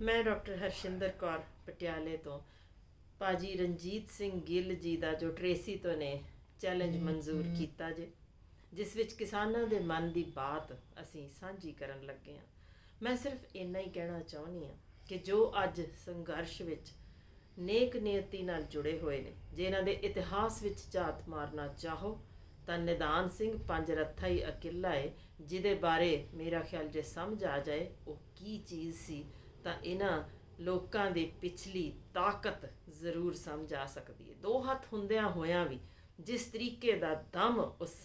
ਮੈਂ ਡਾਕਟਰ ਹਰਸ਼ਿੰਦਰ ਕੌਰ ਪਟਿਆਲੇ ਤੋਂ ਪਾਜੀ ਰਣਜੀਤ ਸਿੰਘ ਗਿੱਲ ਜੀ ਦਾ ਜੋ ਟ੍ਰੇਸੀ ਤੋਂ ਨੇ ਚੈਲੰਜ ਮਨਜ਼ੂਰ ਕੀਤਾ ਜੇ ਜਿਸ ਵਿੱਚ ਕਿਸਾਨਾਂ ਦੇ ਮਨ ਦੀ ਬਾਤ ਅਸੀਂ ਸਾਂਝੀ ਕਰਨ ਲੱਗੇ ਹਾਂ। ਮੈਂ ਸਿਰਫ ਇੰਨਾ ਹੀ ਕਹਿਣਾ ਚਾਹੁੰਦੀ ਹਾਂ ਕਿ ਜੋ ਅੱਜ ਸੰਘਰਸ਼ ਵਿੱਚ ਨੇਕ ਨੀਅਤੀ ਨਾਲ ਜੁੜੇ ਹੋਏ ਨੇ ਜੇ ਇਹਨਾਂ ਦੇ ਇਤਿਹਾਸ ਵਿੱਚ ਝਾਤ ਮਾਰਨਾ ਚਾਹੋ ਤਾਂ ਨਿਦਾਨ ਸਿੰਘ ਪੰਜ ਰੱਥਾ ਹੀ ਅਕਿਲਾ ਹੈ ਜਿਹਦੇ ਬਾਰੇ ਮੇਰਾ ਖਿਆਲ ਜੇ ਸਮਝ ਆ ਜਾਏ ਉਹ ਕੀ ਚੀਜ਼ ਸੀ ਤਾਂ ਇਹਨਾਂ ਲੋਕਾਂ ਦੀ ਪਿਛਲੀ ਤਾਕਤ ਜ਼ਰੂਰ ਸਮਝ ਆ ਸਕਦੀ ਹੈ। ਦੋ ਹੱਥ ਹੁੰਦਿਆਂ ਹੋਇਆਂ ਵੀ ਜਿਸ ਤਰੀਕੇ ਦਾ ਦਮ ਉਸ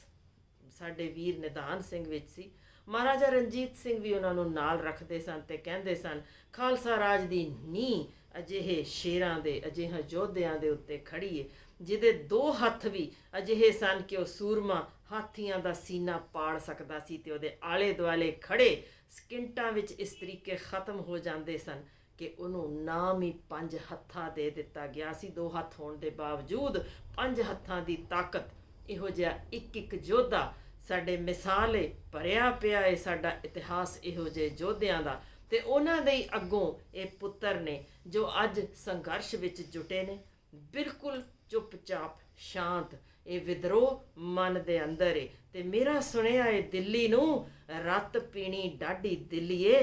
ਸਾਡੇ ਵੀਰ ਨਿਦਾਨ ਸਿੰਘ ਵਿੱਚ ਸੀ ਮਹਾਰਾਜਾ ਰਣਜੀਤ ਸਿੰਘ ਵੀ ਉਹਨਾਂ ਨੂੰ ਨਾਲ ਰੱਖਦੇ ਸਨ ਤੇ ਕਹਿੰਦੇ ਸਨ, ਖਾਲਸਾ ਰਾਜ ਦੀ ਨੀਂਹ ਅਜਿਹੇ ਸ਼ੇਰਾਂ ਦੇ, ਅਜਿਹੇ ਯੋਧਿਆਂ ਦੇ ਉੱਤੇ ਖੜੀ ਏ, ਜਿਹਦੇ ਦੋ ਹੱਥ ਵੀ ਅਜਿਹੇ ਸਨ ਕਿ ਉਹ ਸੂਰਮਾ ਹਾਥੀਆਂ ਦਾ ਸੀਨਾ ਪਾੜ ਸਕਦਾ ਸੀ ਤੇ ਉਹਦੇ ਆਲੇ ਦੁਆਲੇ ਖੜੇ ਸਕਿੰਟਾਂ ਵਿੱਚ ਇਸ ਤਰੀਕੇ ਖਤਮ ਹੋ ਜਾਂਦੇ ਸਨ ਕਿ ਉਹਨੂੰ ਨਾਮ ਹੀ ਪੰਜ ਹੱਥਾਂ ਦੇ ਦਿੱਤਾ ਗਿਆ ਸੀ। ਦੋ ਹੱਥ ਹੋਣ ਦੇ ਬਾਵਜੂਦ ਪੰਜ ਹੱਥਾਂ ਦੀ ਤਾਕਤ ਇਹੋ ਜਿਹਾ ਇੱਕ ਇੱਕ ਯੋਧਾ ਸਾਡੇ ਮਿਸਾਲ ਏ ਭਰਿਆ ਪਿਆ ਏ, ਸਾਡਾ ਇਤਿਹਾਸ ਇਹੋ ਜਿਹੇ ਯੋਧਿਆਂ ਦਾ। ਤੇ ਉਹਨਾਂ ਦੇ ਹੀ ਅੱਗੋਂ ਇਹ ਪੁੱਤਰ ਨੇ, ਜੋ ਅੱਜ ਸੰਘਰਸ਼ ਵਿੱਚ ਜੁਟੇ ਨੇ। ਬਿਲਕੁਲ ਚੁੱਪਚਾਪ, ਸ਼ਾਂਤ, ਇਹ ਵਿਦਰੋਹ ਮਨ ਦੇ ਅੰਦਰ ਏ। ਤੇ ਮੇਰਾ ਸੁਣਿਆ ਏ, ਦਿੱਲੀ ਨੂੰ ਰੱਤ ਪੀਣੀ ਡਾਢੀ ਦਿੱਲੀਏ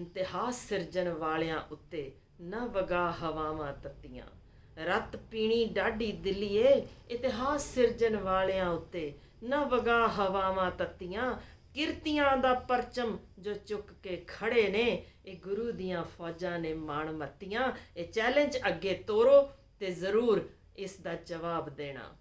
ਇਤਿਹਾਸ ਸਿਰਜਣ ਵਾਲਿਆਂ ਉੱਤੇ ਨਾ ਵਗਾ ਹਵਾਵਾਂ ਤੱਤੀਆਂ। ਰੱਤ ਪੀਣੀ ਡਾਢੀ ਦਿੱਲੀਏ ਇਤਿਹਾਸ ਸਿਰਜਣ ਵਾਲਿਆਂ ਉੱਤੇ ਨਾ ਵਗਾ ਹਵਾਵਾਂ ਤੱਤੀਆਂ, ਕਿਰਤੀਆਂ ਦਾ ਪਰਚਮ ਜੋ ਚੁੱਕ ਕੇ ਖੜੇ ਨੇ, ਇਹ ਗੁਰੂ ਦੀਆਂ ਫੌਜਾਂ ਨੇ ਮਾਣ ਮੱਤੀਆਂ, ਇਹ ਚੈਲੰਜ ਅੱਗੇ ਤੋਰੋ ਤੇ ਜ਼ਰੂਰ ਇਸ ਦਾ ਜਵਾਬ ਦੇਣਾ।